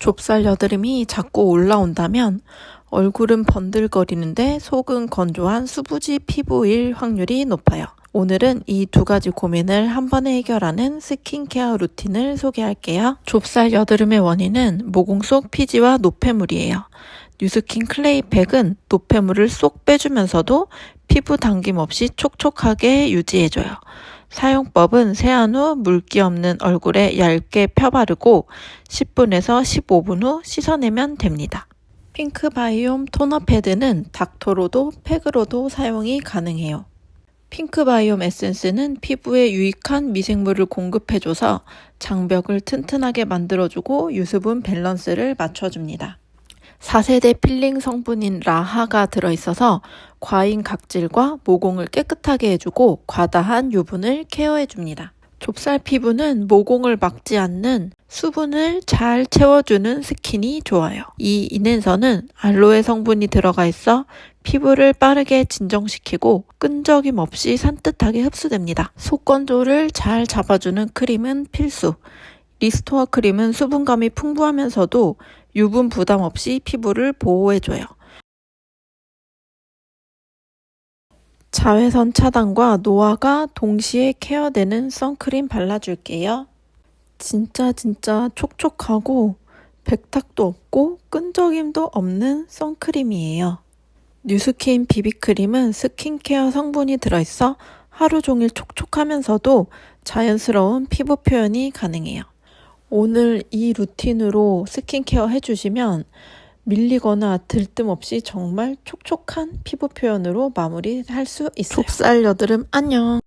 좁쌀 여드름이 자꾸 올라온다면 얼굴은 번들거리는데 속은 건조한 수부지 피부일 확률이 높아요. 오늘은 이 두 가지 고민을 한 번에 해결하는 스킨케어 루틴을 소개할게요. 좁쌀 여드름의 원인은 모공 속 피지와 노폐물이에요. 뉴스킨 클레이 팩은 노폐물을 쏙 빼주면서도 피부 당김 없이 촉촉하게 유지해줘요. 사용법은 세안 후 물기 없는 얼굴에 얇게 펴바르고 10분에서 15분 후 씻어내면 됩니다. 핑크 바이옴 토너 패드는 닥터로도 팩으로도 사용이 가능해요. 핑크 바이옴 에센스는 피부에 유익한 미생물을 공급해줘서 장벽을 튼튼하게 만들어주고 유수분 밸런스를 맞춰줍니다. 4세대 필링 성분인 라하가 들어있어서 과잉 각질과 모공을 깨끗하게 해주고 과다한 유분을 케어해줍니다. 좁쌀 피부는 모공을 막지 않는 수분을 잘 채워주는 스킨이 좋아요. 이 인앤서는 알로에 성분이 들어가 있어 피부를 빠르게 진정시키고 끈적임 없이 산뜻하게 흡수됩니다. 속건조를 잘 잡아주는 크림은 필수. 리스토어 크림은 수분감이 풍부하면서도 유분 부담 없이 피부를 보호해줘요. 자외선 차단과 노화가 동시에 케어되는 선크림 발라줄게요. 진짜 진짜 촉촉하고 백탁도 없고 끈적임도 없는 선크림이에요. 뉴스킨 비비크림은 스킨케어 성분이 들어있어 하루 종일 촉촉하면서도 자연스러운 피부 표현이 가능해요. 오늘 이 루틴으로 스킨케어 해주시면 밀리거나 들뜸 없이 정말 촉촉한 피부 표현으로 마무리할 수 있어요. 좁쌀 여드름 안녕.